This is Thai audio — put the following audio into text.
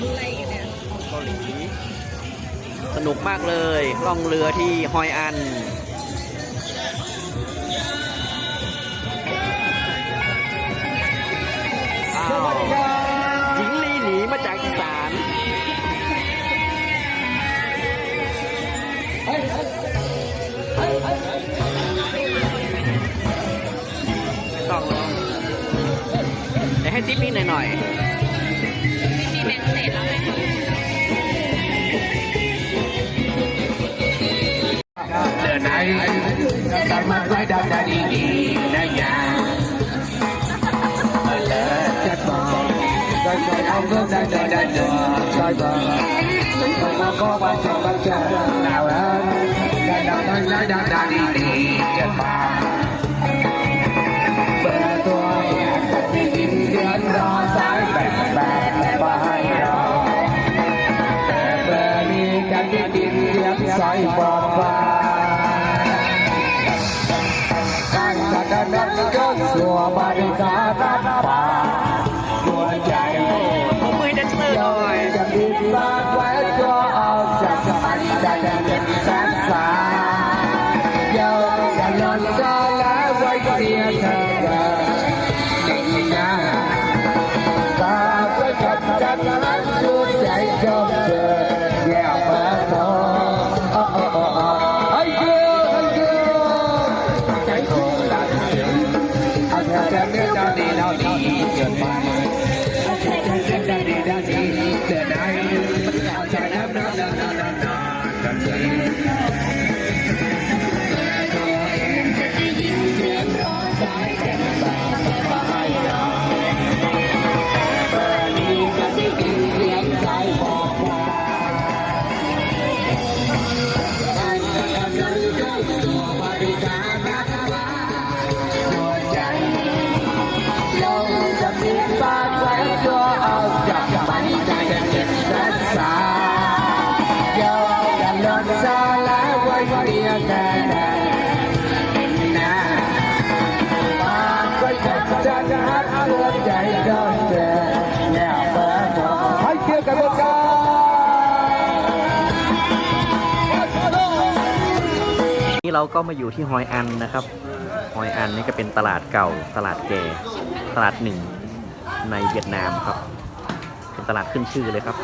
ดูอะไรอีกเนี่ยเกาหลีสนุกมากเลยล่องเรือที่ฮอยอันอ้าวหญิงลีหนีมาจากอีสานไม่ต้องหรอกเดี๋ยวให้ติ๊ปนิดหน่อย บมาไว้ดาวดาดีดีนะยาเออเลยจะบอกก็จะเอา ก็สั เอาจากมันได้เก็บรักษาเยากันนอนซาแล้วไว้เรียกกันนะบ้านไว้กับจันหัดหัวใจก็เจอแนวเปิดให้เกี่ยวกับกันนี่เราก็มาอยู่ที่ฮอยอันนะครับ ฮอยอันนี่ก็เป็นตลาดเก่าตลาดแก่ตลาดหนึ่ง ในเวียดนามครับ เป็นตลาดขึ้นชื่อเลยครับ